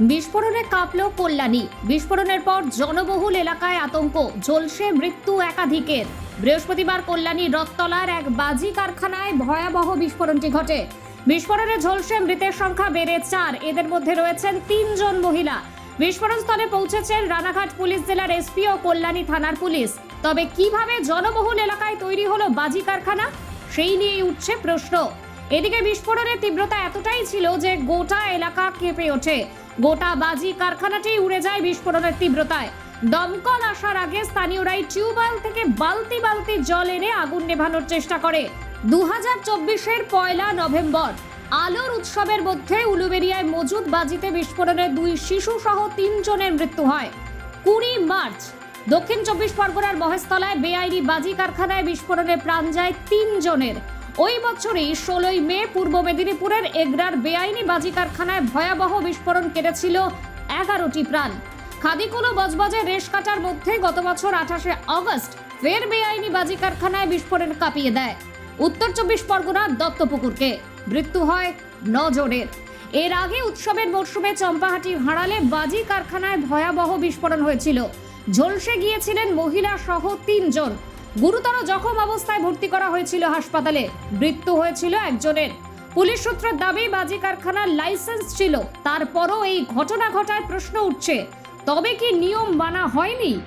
বিস্ফোরণে কাঁপল কল্যাণী। বিস্ফোরণের পর জনবহুল এলাকায় আতঙ্ক ঝলসে মৃত্যু একাধিকের। বৃহস্পতিবার কল্যাণী রথতলার এক বাজি কারখানায় ভয়াবহ বিস্ফোরণটি ঘটে। বিস্ফোরণে ঝলসে মৃতের সংখ্যা বেড়ে চার, এদের মধ্যে রয়েছেন তিনজন মহিলা। বিস্ফোরণ স্থলে পৌঁছেছেন রানাঘাট পুলিশ জেলার এসপি ও কল্যাণী থানার পুলিশ। তবে কীভাবে জনবহুল এলাকায় তৈরি হলো বাজি কারখানা? সেই নিয়েই উঠছে প্রশ্ন। এদিকে বিস্ফোরণের তীব্রতা এতটাই ছিল যে গোটা এলাকা কেঁপে ওঠে। গোটা বাজি কারখানাটি উড়ে যায় বিস্ফোরণের তীব্রতায়। দমকল আসার আগে স্থানীয়রাই টিউবওয়েল থেকে বালতি বালতি জল এনে আগুন নেভানোর চেষ্টা করে। দু হাজার চব্বিশের পয়লা নভেম্বর, আলোর উৎসবের মধ্যে উলুবেরিয়ায় মজুদ বাজিতে বিস্ফোরণে দুই শিশু সহ তিনজনের মৃত্যু হয়। কুড়ি মার্চ, দক্ষিণ চব্বিশ পরগনার মহেশতলায় বেআইনি বাজি কারখানায় বিস্ফোরণে প্রাণ যায় তিনজনের ওই বছরই ষোলোই মে পূর্ব মেদিনীপুরের এগরার বেআইনি বাজি কারখানায় ভয়াবহ বিস্ফোরণ কেটেছিল এগারোটি প্রাণ। খাদিকুলো বজবজে রেশ কাটার মধ্যে গত বছর আঠাশে অগস্ট ফের বেআইনি বাজি কারখানায় বিস্ফোরণ কাঁপিয়ে দেয়। উত্তর চব্বিশ পরগনার দত্তপুকুরকে। মৃত্যু হয় নজনের এর আগে উৎসবের মরশুমে চম্পাহাটি হাঁড়ালে বাজি কারখানায় ভয়াবহ বিস্ফোরণ হয়েছিল। ঝলসে গিয়েছিলেন মহিলা সহ তিনজন। গুরুতর জখম অবস্থায় ভর্তি করা হয়েছিল হাসপাতালে। মৃত্যু হয়েছিল একজনের। পুলিশ সূত্রের দাবি, বাজি কারখানার লাইসেন্স ছিল। তারপরও এই ঘটনা ঘটায় প্রশ্ন উঠছে, তবে কি নিয়ম মানা হয়নি?